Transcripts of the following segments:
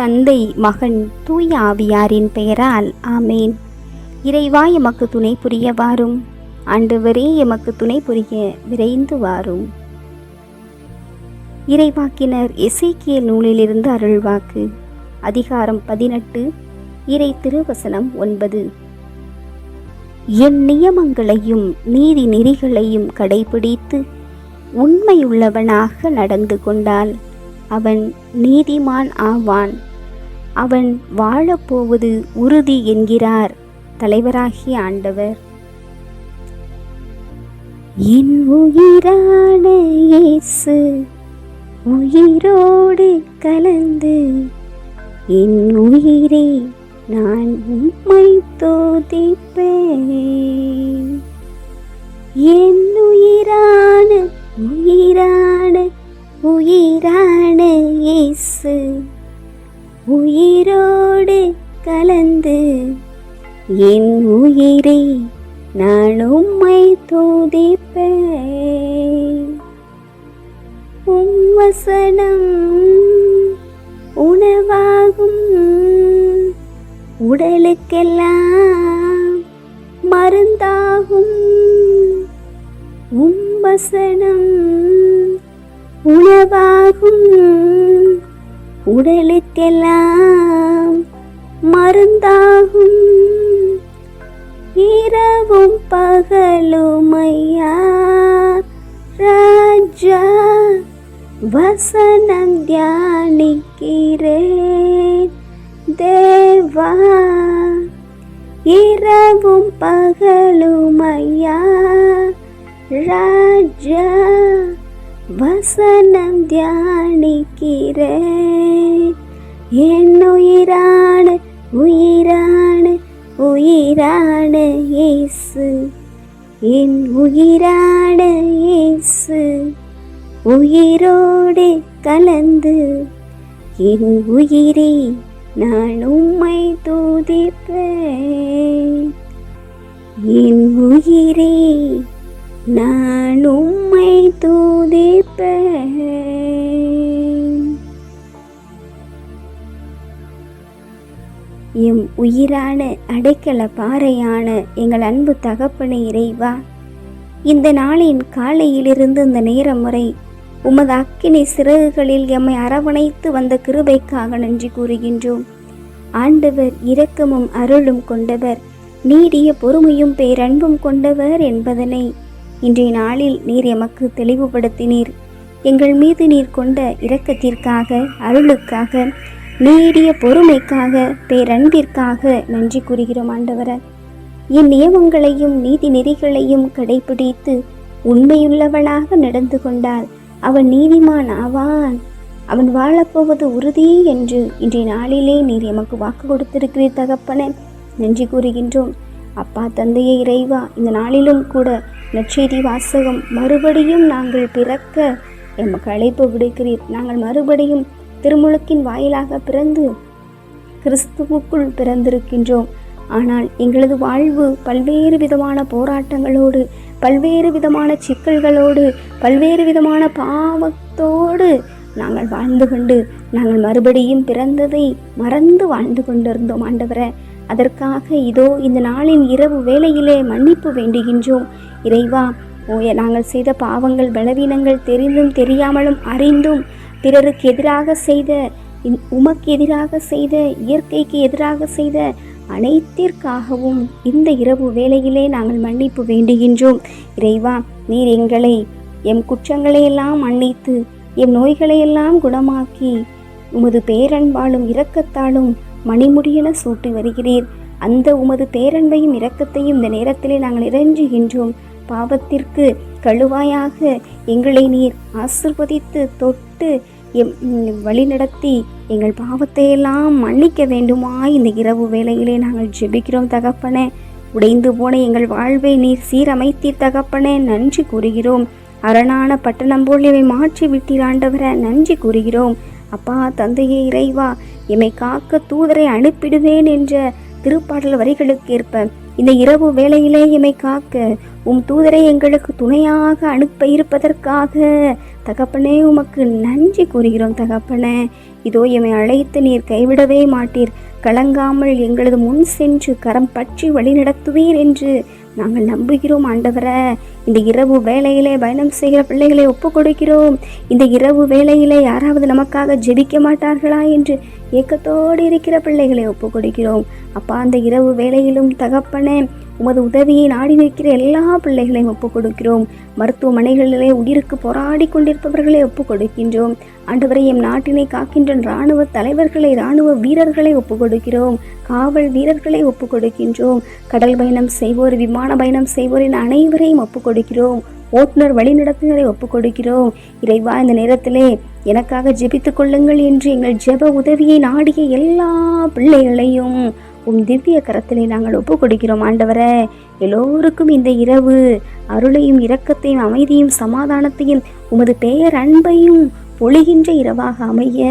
தந்தை மகன் தூய ஆவியாரின் பெயரால் ஆமேன். இறைவா எமக்கு துணை புரிய வாரும். ஆண்டவரே எமக்கு துணை புரிய விரைந்து வாரும். இறைவாக்கினர் இசைக்கிய நூலிலிருந்து அருள்வாக்கு. அதிகாரம் பதினெட்டு இறை திருவசனம் ஒன்பது. என் நியமங்களையும் நீதி நெறிகளையும் கடைபிடித்து உண்மையுள்ளவனாக நடந்து கொண்டால் அவன் நீதிமான் ஆவான். அவன் வாழப்போவது உறுதி என்கிறார் தலைவராகிய ஆண்டவர். என் உயிரான இயேசு உயிரோடு கலந்து என் உயிரே நான் உம்மை தோதிப்பேன். என் உயிரான உயிரான உயிரான இயேசு உயிரோடு கலந்து என் உயிரே நான் உம்மை தோதிப்பேன். உம் வசனம் உணவாகும் உடலுக்கெல்லாம் மருந்தாகும். உம் வசனம் உணவாகும் உடலுக்கெல்லாம் மருந்தாகும். இரவும் பகலுமையா ராஜா வசனம் தியானிக்கிறேன். தேவா இரவும் பகலுமையா ராஜா வசனம் தியானிக்கிறேன். என் உயிரான உயிரான உயிரான இயேசு. என் உயிரான இயேசு. உயிரோடு கலந்து என் உயிரே நான் உம்மை தூதிப்பேன். என் உயிரே நான் உம்மை தூதி உயிரான அடைக்கல பாறையான எங்கள் அன்பு தகப்பனை இறைவா இந்த நாளின் காலையிலிருந்து இந்த நேரம் வரை உமது அக்கினி சிறகுகளில் எம்மை அரவணைத்து வந்த கிருபைக்காக நன்றி கூறுகின்றோம். ஆண்டவர் இரக்கமும் அருளும் கொண்டவர் நீடிய பொறுமையும் பேரன்பும் கொண்டவர் என்பதனை இன்றைய நாளில் நீர் எமக்கு தெளிவுபடுத்தினீர். எங்கள் மீது நீர் கொண்ட இரக்கத்திற்காக அருளுக்காக நீடிய பொறுமைக்காக பேரன்பிற்காக நன்றி கூறுகிறோம் ஆண்டவர. என் நியமங்களையும் நீதி நெறிகளையும் கடைபிடித்து உண்மையுள்ளவனாக நடந்து கொண்டால் அவன் நீதிமான் ஆவான். அவன் வாழப்போவது உறுதி என்று இன்றைய நாளிலே நீர் எமக்கு வாக்கு கொடுத்திருக்கிறீர் தகப்பனே. நன்றி கூறுகின்றோம். அப்பா தந்தையை இறைவா இந்த நாளிலும் கூட நற்செய்தி வாசகம் மறுபடியும் நாங்கள் பிறக்க எமக்கு அழைப்பு விடுக்கிறீர். நாங்கள் மறுபடியும் திருமுழுக்கின் வாயிலாக பிறந்து கிறிஸ்துவுக்குள் பிறந்திருக்கின்றோம். ஆனால் எங்களது வாழ்வு பல்வேறு விதமான போராட்டங்களோடு பல்வேறு விதமான சிக்கல்களோடு பல்வேறு விதமான பாவத்தோடு நாங்கள் வாழ்ந்து கொண்டு நாங்கள் மறுபடியும் பிறந்ததை மறந்து வாழ்ந்து கொண்டிருந்தோம் ஆண்டவரை. அதற்காக இதோ இந்த நாளின் இரவு வேளையிலே மன்னிப்பு வேண்டுகின்றோம். இறைவா ஓய நாங்கள் செய்த பாவங்கள் பலவீனங்கள் தெரிந்தும் தெரியாமலும் அறிந்தும் பிறருக்கு எதிராக செய்த உமக்கு எதிராக செய்த இயற்கைக்கு எதிராக செய்த அனைத்திற்காகவும் இந்த இரவு வேளையிலே நாங்கள் மன்னிப்பு வேண்டுகின்றோம். இறைவா நீர் எங்களை எம் குற்றங்களையெல்லாம் மன்னித்து எம் நோய்களையெல்லாம் குணமாக்கி உமது பேரன்பாலும் இரக்கத்தாலும் மணிமுடியென சூட்டி வருகிறீர். அந்த உமது பேரன்பையும் இரக்கத்தையும் இந்த நேரத்திலே நாங்கள் இறைஞ்சுகின்றோம். பாவத்திற்கு கழுவாயாக எங்களை நீர் ஆசிர்வதித்து தொட்டு எம் வழிநடத்தி எங்கள் பாவத்தையெல்லாம் மன்னிக்க வேண்டுமா இந்த இரவு வேளையிலே நாங்கள் ஜெபிக்கிறோம் தகப்பனே. உடைந்து போன எங்கள் வாழ்வை நீர் சீரமைத்தீர் தகப்பனே. நன்றி கூறுகிறோம். அரணான பட்டணம் போல் இவை மாற்றி விட்டீராண்டவர நன்றி கூறுகிறோம். அப்பா தந்தையே இறைவா எம்மை காக்க தூதரை அனுப்பிடுவேன் என்ற திருப்பாடல் வரிகளுக்கேற்ப இந்த இரவு வேளையிலே எம்மை காக்க உம் தூதரை எங்களுக்கு துணையாக அனுப்ப இருப்பதற்காக தகப்பனே உமக்கு நன்றி கூறுகிறோம் தகப்பனே. இதோ எம்மை அழைத்து நீர் கைவிடவே மாட்டீர். கலங்காமல் எங்களது முன் சென்று கரம் பற்றி வழிநடத்துவீர் என்று நாங்கள் நம்புகிறோம் ஆண்டவரே. இந்த இரவு வேலையிலே பயணம் செய்கிற பிள்ளைகளை ஒப்பு கொடுக்கிறோம். இந்த இரவு வேலையிலே யாராவது நமக்காக ஜெபிக்க மாட்டார்களா என்று ஏக்கத்தோடு இருக்கிற பிள்ளைகளை ஒப்பு கொடுக்கிறோம். அப்பா அந்த இரவு வேலையிலும் தகப்பனே உமது உதவியை நாடி நிற்கிற எல்லா பிள்ளைகளையும் ஒப்பு கொடுக்கிறோம் மருத்துவமனைகளிலே உயிருக்கு போராடி கொண்டிருப்பவர்களை ஒப்புக் கொடுக்கின்றோம் ஆண்டவரை எம் நாட்டினை காக்கின்ற இராணுவ தலைவர்களை இராணுவ வீரர்களை ஒப்புக் கொடுக்கிறோம் காவல் வீரர்களை ஒப்புக் கொடுக்கின்றோம் கடல் பயணம் செய்வோர் விமான பயணம் செய்வோரின் அனைவரையும் ஒப்பு கொடுக்கிறோம் ஓட்டுநர் வழிநடத்துனரை ஒப்புக் கொடுக்கிறோம் இறைவா இந்த நேரத்திலே எனக்காக ஜெபித்துக் கொள்ளுங்கள் என்று எங்கள் ஜெப உதவியை நாடிய எல்லா பிள்ளைகளையும் உம் திவ்ய கரத்திலே நாங்கள் ஒப்பு கொடுக்கிறோம் ஆண்டவரே எல்லோருக்கும் இந்த இரவு அருளையும் இரக்கத்தையும் அமைதியும் சமாதானத்தையும் உமது பெயர் அன்பையும் பொழிகின்ற இரவாக அமைய.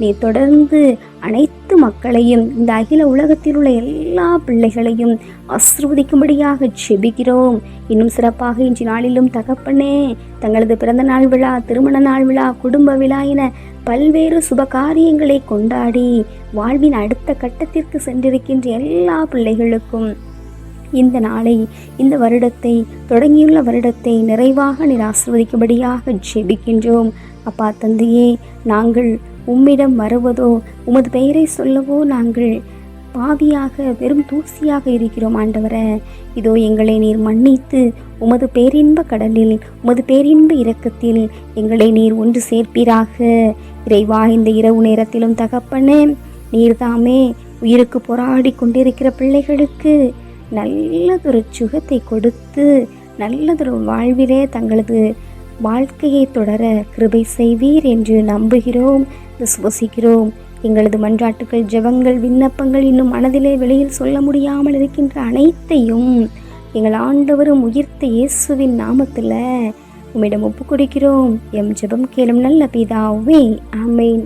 நீ தொடர்ந்து அனைத்து மக்களையும் இந்த அகில உலகத்தில் உள்ள எல்லா பிள்ளைகளையும் ஆசிர்வதிக்கும்படியாக செபிக்கிறோம் இன்னும் சிறப்பாக இன்று நாளிலும் தகப்பனே தங்களது பிறந்த நாள் விழா திருமண நாள் விழா குடும்ப விழா என பல்வேறு சுப காரியங்களை கொண்டாடி வாழ்வின் அடுத்த கட்டத்திற்கு சென்றிருக்கின்ற எல்லா பிள்ளைகளுக்கும் இந்த நாளை இந்த வருடத்தை தொடங்கியுள்ள வருடத்தை நிறைவாக நீர் ஆசிர்வதிக்கும்படியாக ஜெபிக்கின்றோம். அப்பா தந்தையே நாங்கள் உம்மிடம் வருவதோ உமது பெயரை சொல்லவோ நாங்கள் பாவியாக வெறும் தூசியாக இருக்கிறோம் ஆண்டவரே. இதோ எங்களை நீர் மன்னித்து உமது பேரின்ப கடலில் உமது பேரின்ப இரக்கத்தில் எங்களை நீர் ஒன்று சேர்ப்பீராக. இறைவா இந்த இரவு நேரத்திலும் தகப்பனே நீர்தாமே. உயிருக்கு போராடி கொண்டிருக்கிற பிள்ளைகளுக்கு நல்லதொரு சுகத்தை கொடுத்து நல்லதொரு வாழ்விலே தங்களது வாழ்க்கையை தொடர கிருபை செய்வீர் என்று நம்புகிறோம் விசுவசிக்கிறோம். எங்களது மன்றாட்டுகள் ஜெபங்கள் விண்ணப்பங்கள் இன்னும் மனதிலே வெளியில் சொல்ல முடியாமல் இருக்கின்ற அனைத்தையும் எங்கள் ஆண்டவரும் உயிர்த்த இயேசுவின் நாமத்தில் உம்மிடம் ஒப்பு கொடுக்கிறோம் எம் ஜெபம் கேளும் நல்ல பிதாவே ஆமேன்.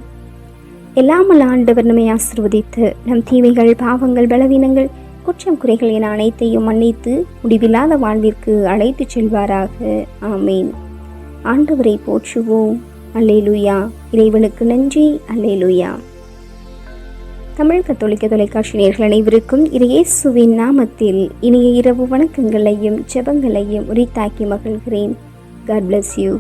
எல்லாமல் ஆண்டவர் நம்மை ஆசிர்வதித்து நம் தீமைகள் பாவங்கள் பலவீனங்கள் குற்றம் குறைகள் என அனைத்தையும் மன்னித்து முடிவில்லாத வாழ்விற்கு அழைத்துச் செல்வாராக. ஆமேன். ஆண்டவரை போற்றுவோம். அல்லேலூயா. இறைவனுக்கு நன்றி. அல்லேலூயா. தமிழ் கத்தோலிக்க தொலைக்காட்சி நேர்கள் அனைவருக்கும் இயேசுவின் நாமத்தில் இனிய இரவு வணக்கங்களையும் ஜெபங்களையும் உரித்தாக்கி மகிழ்கிறேன். God bless you